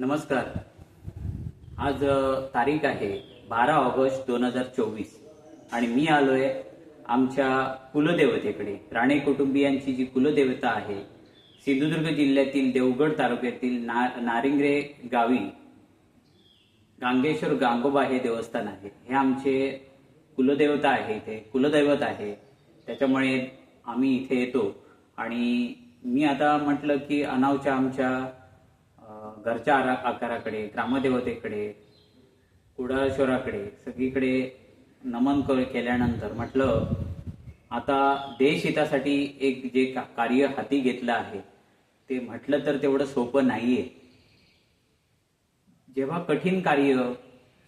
नमस्कार. आज तारीख आहे बारा ऑगस्ट दोन हजार चोवीस. आणि मी आलोय आमच्या कुलदेवतेकडे. राणे कुटुंबियांची जी कुलदेवता आहे सिंधुदुर्ग जिल्ह्यातील देवगड तालुक्यातील ना नारिंगरे गावी गांगेश्वर गांगोबा हे देवस्थान आहे. हे आमचे कुलदेवता आहे इथे कुलदैवत आहे. त्याच्यामुळे आम्ही इथे येतो. आणि मी आता म्हटलं की अनावच्या आमच्या घरच्या आरा- आकाराकडे ग्रामदेवतेकडे कुडाळेश्वराकडे सगळीकडे नमन केल्यानंतर म्हटलं आता देश हितासाठी एक जे का- कार्य हाती घेतलं आहे ते म्हटलं तर तेवढं सोपं नाहीये. जेव्हा कठीण कार्य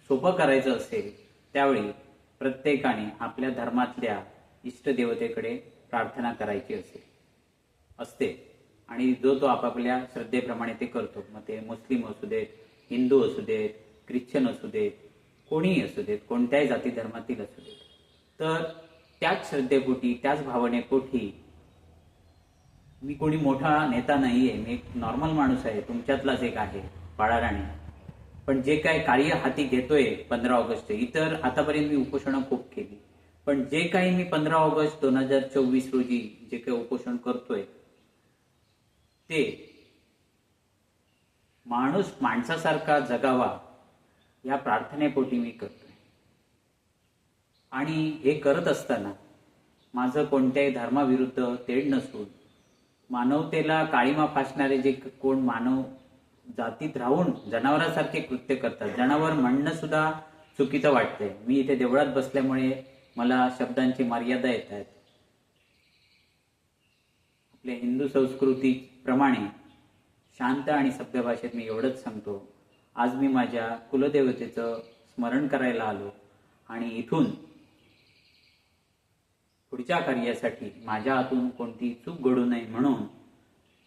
सोपं करायचं असेल त्यावेळी प्रत्येकाने आपल्या धर्मातल्या इष्टदेवतेकडे प्रार्थना करायची असेल असते. आणि जो तो आपापल्या श्रद्धेप्रमाणे ते करतो. मग ते मुस्लिम असू देत हिंदू असू देत ख्रिश्चन असू देत कोणीही असू देत कोणत्याही जाती धर्मातील असू देत. तर त्याच श्रद्धेपोटी त्याच भावनेपोटी मी कोणी मोठा नेता नाहीये. मी एक नॉर्मल माणूस आहे. तुमच्यातलाच एक आहे बाळाराणी पण जे काय कार्य हाती घेतोय पंधरा ऑगस्ट इतर आतापर्यंत मी उपोषणं खूप केली. पण जे काही मी पंधरा ऑगस्ट दोन हजार चोवीस रोजी जे काही उपोषण करतोय ते माणूस माणसासारखा जगावा या प्रार्थनेपोटी मी करतोय. आणि हे करत असताना माझं कोणत्याही धर्माविरुद्ध तेढ नसून मानवतेला काळीमा फासणारे जे कोण मानव जातीत राहून जनावरांसारखे कृत्य करतात जनावर म्हणणं सुद्धा चुकीचं वाटतंय. मी इथे देवळात बसल्यामुळे मला शब्दांची मर्यादा येत आहेत. आपल्या हिंदू संस्कृतीप्रमाणे शांत आणि सभ्य भाषेत मी एवढंच सांगतो. आज मी माझ्या कुलदेवतेचं स्मरण करायला आलो आणि इथून पुढच्या कार्यासाठी माझ्या हातून कोणती चूक घडू नये म्हणून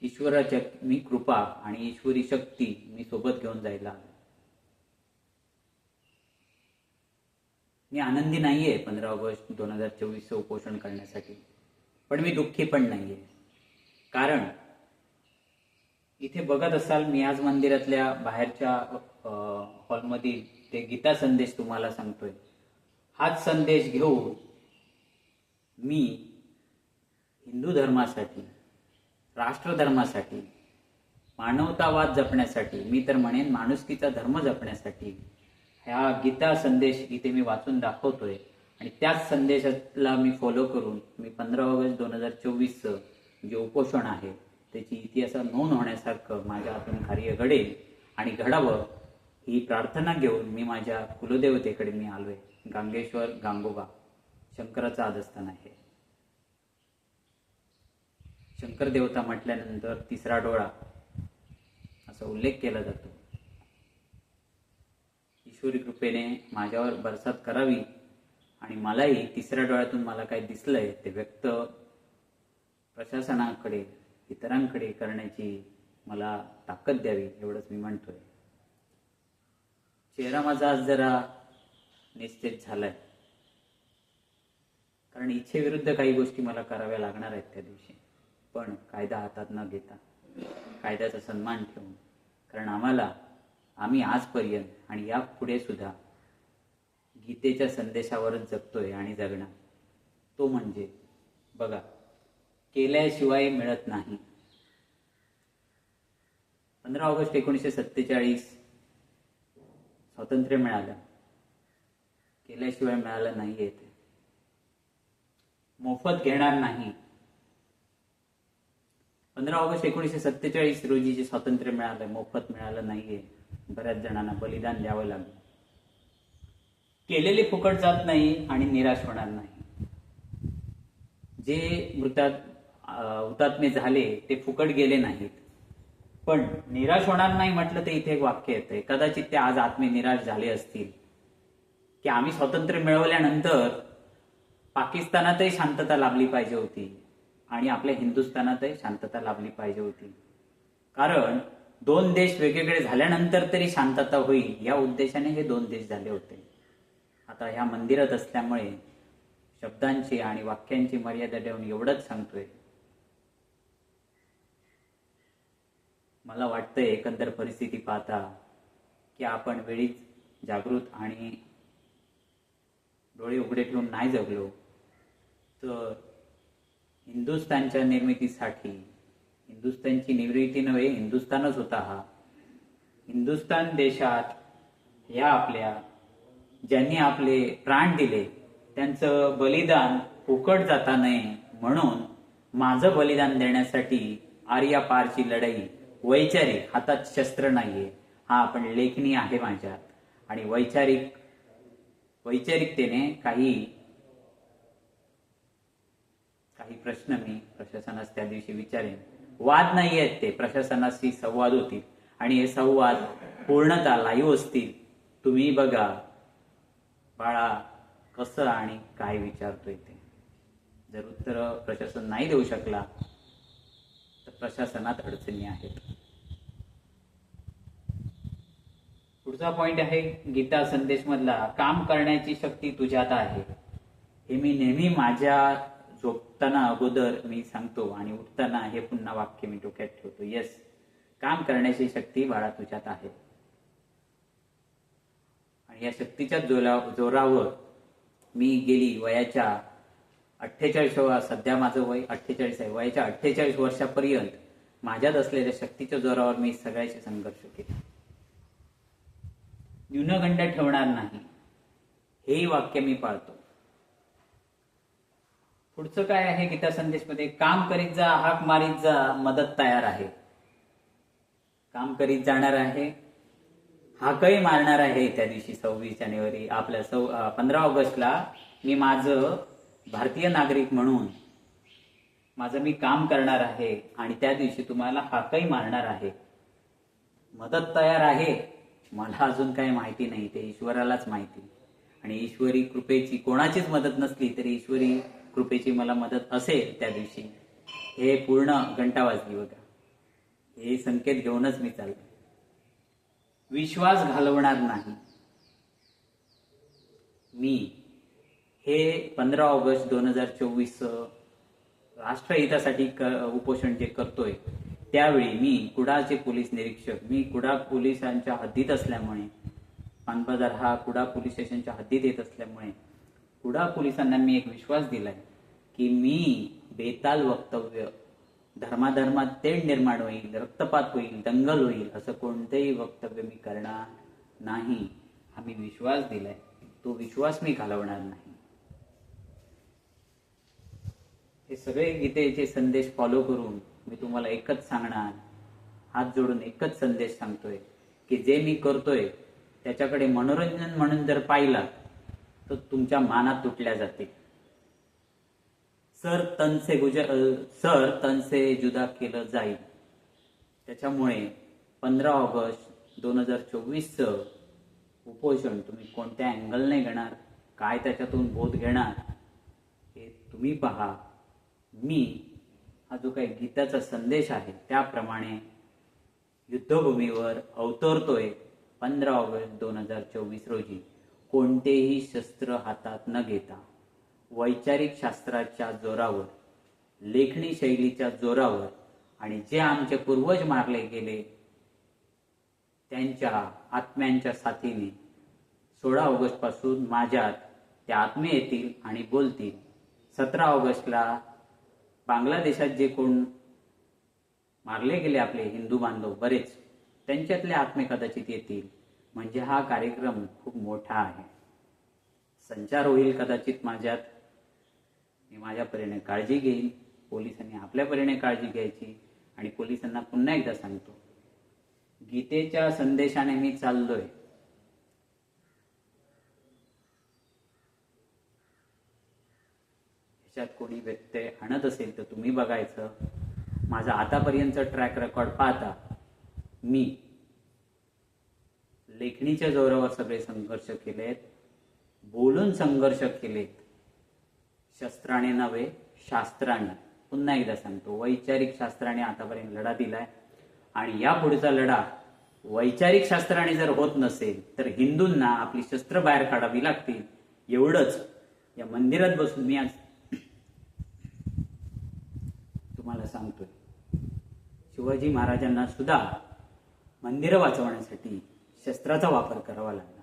ईश्वराच्या मी कृपा आणि ईश्वरी शक्ती मी सोबत घेऊन जायला आलो. मी आनंदी नाहीये पंधरा ऑगस्ट दोन हजार चोवीसचं उपोषण करण्यासाठी पण मी दुःखी पण नाहीये. कारण इथे बघत असाल मी आज मंदिरातल्या बाहेरच्या हॉलमधील ते गीता संदेश तुम्हाला सांगतोय. हाच संदेश घेऊन मी हिंदू धर्मासाठी राष्ट्रधर्मासाठी मानवतावाद जपण्यासाठी मी तर म्हणेन माणुसकीचा धर्म जपण्यासाठी ह्या गीता संदेश इथे मी वाचून दाखवतोय. आणि त्याच संदेशाला मी फॉलो करून मी पंधरा ऑगस्ट दोन हजार चोवीसचं जे उपोषण आहे त्याची इतिहासात नोंद होण्यासारखं माझ्या हातून कार्य घडेल आणि घडावं ही प्रार्थना घेऊन मी माझ्या कुलदेवतेकडे मी आलोय. गांगेश्वर गांगोबा. शंकराचं आदस्थान आहे. शंकर देवता म्हटल्यानंतर तिसरा डोळा असा उल्लेख केला जातो. ईश्वरी कृपेने माझ्यावर बरसात करावी आणि मलाही तिसऱ्या डोळ्यातून मला काय दिसलंय ते व्यक्त प्रशासनाकडे इतरांकडे करण्याची मला ताकद द्यावी एवढंच मी म्हणतोय. चेहरा माझा आज जरा निश्चित झालाय. कारण इच्छेविरुद्ध काही गोष्टी मला कराव्या लागणार आहेत त्या दिवशी. पण कायदा हातात न घेता कायद्याचा सन्मान ठेवून. कारण आम्हाला आम्ही आजपर्यंत आणि या पुढे सुद्धा गीतेच्या संदेशावरच जगतोय आणि जगणार. तो म्हणजे बघा केल्याशिवाय मिळत नाही. पंधरा ऑगस्ट एकोणीसशे सत्तेचाळीस स्वातंत्र्य मिळालं. केल्याशिवाय मिळालं नाहीये येते. मोफत घेणार नाही. पंधरा ऑगस्ट एकोणीसशे सत्तेचाळीस रोजी जे स्वातंत्र्य मिळालं मोफत मिळालं नाहीये बऱ्याच जणांना बलिदान द्यावं लागलं. केलेले फुकट जात नाही आणि निराश होणार नाही. जे मृतात हुतात्मे झाले ते फुकट गेले नाहीत. पण निराश होणार नाही म्हटलं तर इथे एक वाक्य येतंय. कदाचित ते आज आत्मे निराश झाले असतील. की आम्ही स्वातंत्र्य मिळवल्यानंतर पाकिस्तानातही शांतता लाभली पाहिजे होती आणि आपल्या हिंदुस्थानातही शांतता लाभली पाहिजे होती. कारण दोन देश वेगवेगळे झाल्यानंतर तरी शांतता होईल या उद्देशाने हे दोन देश झाले होते. आता ह्या मंदिरात असल्यामुळे शब्दांची आणि वाक्यांची मर्यादा ठेवून एवढंच सांगतोय. मला वाटतंय एकंदर परिस्थिती पाहता की आपण वेळीच जागृत आणि डोळे उघडे ठेवून नाही जगलो तर हिंदुस्थानच्या निर्मितीसाठी हिंदुस्थानची निर्मिती नव्हे हिंदुस्थानच होता हा. हिंदुस्थान देशात या आपल्या ज्यांनी आपले प्राण दिले त्यांचं बलिदान फुकट जाता नये म्हणून माझं बलिदान देण्यासाठी आर्या पारची लढाई वैचारिक हातात शस्त्र नाहीये. हा आपण लेखणी आहे माझ्यात. आणि वैचारिक वैचारिकतेने काही काही प्रश्न मी प्रशासनास त्या दिवशी विचारेन. वाद नाही आहेत ते. प्रशासनाशी संवाद होतील. आणि हे संवाद पूर्णतः लाईव्ह असतील. तुम्ही बघा बाळा कसं आणि काय विचारतोय ते. जर उत्तर प्रशासन नाही देऊ शकला प्रशासनात अडचणी आहेत. पुढचा पॉइंट आहे गीता संदेश मधला काम करण्याची शक्ती तुझ्यात आहे. हे मी नेहमी माझ्या झोपताना अगोदर मी सांगतो आणि उठताना हे पुन्हा वाक्य मी डोक्यात ठेवतो. येस काम करण्याची शक्ती बाळा तुझ्यात आहे. आणि या शक्तीच्या जोरावर मी गेली वयाच्या अठ्ठेचाळीस सध्या माझं वय अठ्ठेचाळीस आहे. वयाच्या अठ्ठेचाळीस वर्षापर्यंत माझ्यात असलेल्या शक्तीच्या जोरावर मी सगळ्याशी संघर्ष केला. न्यूनगंड ठेवणार नाही हेही वाक्य मी पाळतो. पुढचं काय आहे? गीता संदेशमध्ये काम करीत जा हाक मारीत जा मदत तयार आहे. काम करीत जाणार आहे हाकही मारणार आहे. त्या दिवशी सव्वीस जानेवारी आपल्या सव पंधरा ऑगस्टला मी माझं भारतीय नागरिक म्हणून माझं मी काम करणार आहे आणि त्या दिवशी तुम्हाला हाकही मारणार आहे. मदत तयार आहे? मला अजून काही माहिती नाही ते ईश्वरालाच माहिती. आणि ईश्वरी कृपेची कोणाचीच मदत नसली तरी ईश्वरी कृपेची मला मदत असेल त्या दिवशी. हे पूर्ण घंटा वाजली बघा. हे संकेत घेऊनच मी चाललो. विश्वास घालवणार नाही. मी हे पंधरा ऑगस्ट दोन हजार चोवीस राष्ट्रहितासाठी क- उपोषण जे करतोय त्यावेळी मी कुडाचे पोलीस निरीक्षक मी कुडा पोलिसांच्या हद्दीत असल्यामुळे पानबाजार हा कुडा पोलीस स्टेशनच्या हद्दीत येत असल्यामुळे कुडा पोलिसांना मी एक विश्वास दिलाय की मी बेताल वक्तव्य धर्माधर्मात तेढ निर्माण होईल रक्तपात होईल दंगल होईल असं कोणतंही वक्तव्य मी करणार नाही हा मी विश्वास दिलाय. तो विश्वास मी घालवणार नाही. हे सगळे गीतेचे संदेश फॉलो करून मी तुम्हाला एकच सांगणार हात जोडून एकच संदेश सांगतोय की जे मी करतोय त्याच्याकडे मनोरंजन म्हणून जर पाहिला तर तुमच्या मानात तुटल्या जाते. सर तनसे गुजर सर तनसे जुदा केलं जाईल त्याच्यामुळे पंधरा ऑगस्ट दोन हजार चोवीसचं उपोषण तुम्ही कोणत्या अँगलने घेणार काय त्याच्यातून बोध घेणार हे तुम्ही पहा. मी हा जो काही गीताचा संदेश आहे त्याप्रमाणे युद्धभूमीवर अवतरतोय पंधरा ऑगस्ट दोन हजार चोवीस रोजी. कोणतेही शस्त्र हातात न घेता वैचारिक शास्त्राच्या जोरावर लेखणी शैलीच्या जोरावर आणि जे आमचे पूर्वज मारले गेले त्यांच्या आत्म्यांच्या साथीने सोळा ऑगस्टपासून माझ्यात त्या आत्मे येतील आणि बोलतील. सतरा ऑगस्टला बांगलादेशात जे कोण मारले गेले आपले हिंदू बांधव बरेच त्यांच्यातले आत्मे कदाचित येतील. म्हणजे हा कार्यक्रम खूप मोठा आहे. संचार होईल कदाचित माझ्यात. मी माझ्या परीने काळजी घेईन. पोलिसांनी आपल्या परीने काळजी घ्यायची. आणि पोलिसांना पुन्हा एकदा सांगतो गीतेच्या संदेशाने मी चाललोय. ह्याच्यात कोणी व्यत्यय आणत असेल तर तुम्ही बघायचं. माझा आतापर्यंतचा ट्रॅक रेकॉर्ड पाहता. मी लेखणीच्या जोरावर सगळे संघर्ष केलेत. बोलून संघर्ष केलेत. शस्त्राने नव्हे शास्त्राने. पुन्हा एकदा सांगतो वैचारिक शास्त्राने आतापर्यंत लढा दिलाय. आणि या पुढचा लढा वैचारिक शास्त्राने जर होत नसेल तर हिंदूंना आपली शस्त्र बाहेर काढावी लागतील. एवढंच. या मंदिरात बसून मी आज तुम्हाला सांगतोय. शिवाजी महाराजांना सुद्धा मंदिरं वाचवण्यासाठी शस्त्राचा वापर करावा लागला.